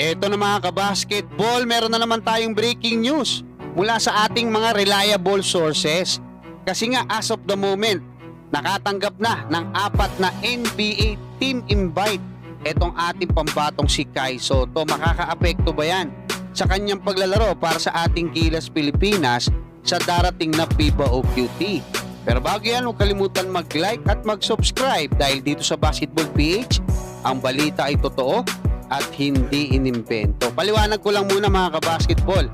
Eto na mga kabasketball, meron na naman tayong breaking news mula sa ating mga reliable sources. Kasi nga as of the moment, nakatanggap na ng apat na NBA team invite etong ating pambatong si Kai Soto. Makakaapekto ba yan sa kanyang paglalaro para sa ating Gilas Pilipinas sa darating na FIBA OQT? Pero bago yan, huwag kalimutan mag-like at mag-subscribe dahil dito sa Basketball PH, ang balita ay totoo at hindi inimbento. Paliwanag ko lang muna mga kabasketball.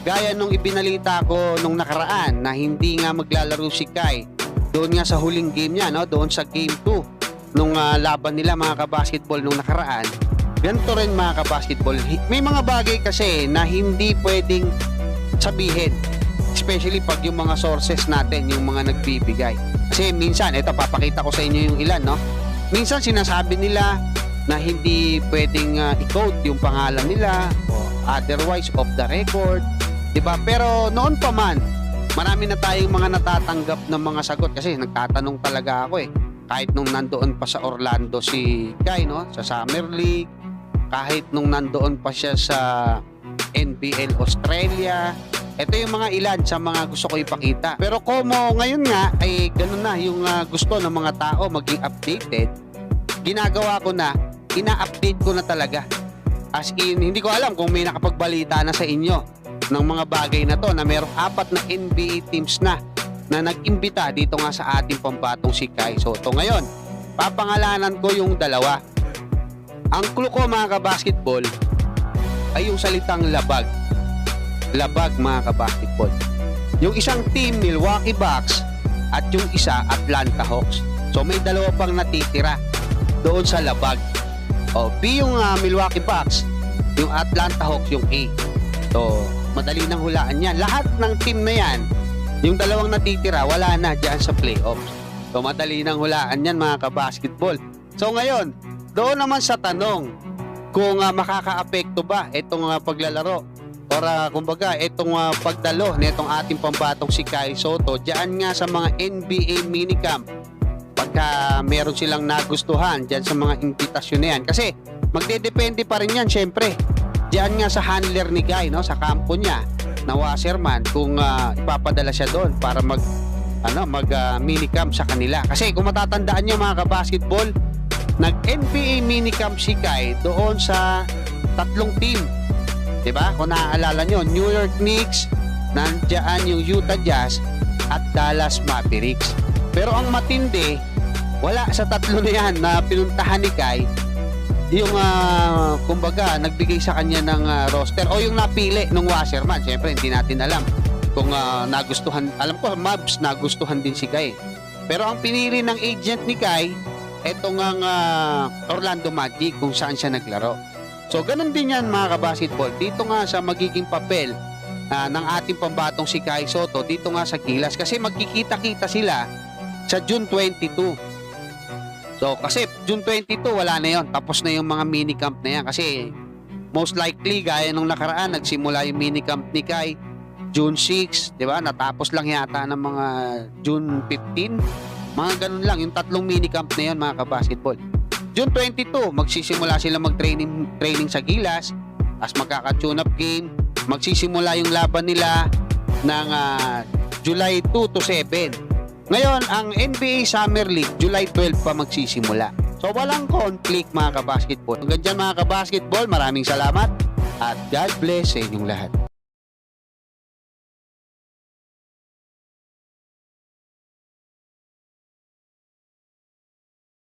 Gaya nung ibinalita ko nung nakaraan na hindi nga maglalaro si Kai doon nga sa huling game niya, no? doon sa game 2 nung ah, laban nila mga kabasketball nung nakaraan. Ganito rin mga kabasketball. May mga bagay kasi na hindi pwedeng sabihin. Especially pag yung mga sources natin, yung mga nagbibigay. Kasi minsan, ito papakita ko sa inyo yung ilan, no? Minsan sinasabi nila na hindi pwedeng ah, i-code yung pangalan nila o otherwise off the record, 'di ba? Pero noon pa man, marami na tayong mga natatanggap ng mga sagot kasi nagtatanong talaga ako eh. Kahit nung nandoon pa sa Orlando si Guy, no? Sa Summer League, kahit nung nandoon pa siya sa NBL Australia, ito yung mga ilan sa mga gusto ko ipakita. Pero como ngayon nga ay ganun na yung ah, gusto ng mga tao maging updated, ginagawa ko na, ina-update ko na talaga. As in, hindi ko alam kung may nakapagbalita na sa inyo ng mga bagay na to na merong apat na NBA teams na na nag-imbita dito nga sa ating pambatong si Kai Soto. Ngayon, papangalanan ko yung dalawa. Ang clue ko mga kabasketball ay yung salitang labag. Labag mga kabasketball. Yung isang team, Milwaukee Bucks at yung isa, Atlanta Hawks. So may dalawa pang natitira doon sa labag. O, B yung ah, Milwaukee Bucks, yung Atlanta Hawks yung A. So, madali nang hulaan yan. Lahat ng team na yan, yung dalawang natitira, wala na dyan sa playoffs. So, madali nang hulaan yan mga kabasketball. So, ngayon, doon naman sa tanong, kung ah, makakaapekto ba itong ah, paglalaro or ah, kumbaga itong ah, pagdalo nitong ating pambatong si Kai Soto diyan nga sa mga NBA minicamp pagka meron silang nagustuhan diyan sa mga imbitasyon na yan. Kasi magdedepende pa rin yan syempre. Diyan nga sa handler ni Guy no? Sa kampo niya na washerman kung ah, ipapadala siya doon para mag ano mag ah, minicamp sa kanila. Kasi kung matatandaan niyo mga kabasketball nag NBA minicamp si Kai doon sa tatlong team. 'di ba kung naaalala nyo New York Knicks nandiyan yung Utah Jazz at Dallas Mavericks. Pero ang matindi wala sa tatlo na yan na pinuntahan ni Kai. Yung ah, kumbaga nagbigay sa kanya ng ah, roster. O yung napili ng washerman syempre hindi natin alam kung ah, nagustuhan alam ko Mavs nagustuhan din si Kai. Pero ang pinili ng agent ni Kai eto nga ah, Orlando Magic kung saan siya naglaro. So ganun din yan mga kabasketball. Dito nga sa magiging papel ah, ng ating pambatong si Kai Soto dito nga sa Gilas kasi magkikita-kita sila sa June 22 So, kasi June 22, wala na yon Tapos na yung mga minicamp na yan. Kasi, most likely, gaya nung nakaraan, nagsimula yung minicamp ni Kai, June 6, di ba? Natapos lang yata ng mga June 15. Mga ganun lang, yung tatlong minicamp na yon mga kabasketball. June 22, magsisimula sila mag-training training sa Gilas, as magkaka-tune up game, magsisimula yung laban nila ng ah, July 2 to 7. Ngayon, ang NBA Summer League, July 12 pa magsisimula. So, walang conflict mga kabasketball. Hanggang dyan mga kabasketball, maraming salamat at God bless sa inyong lahat.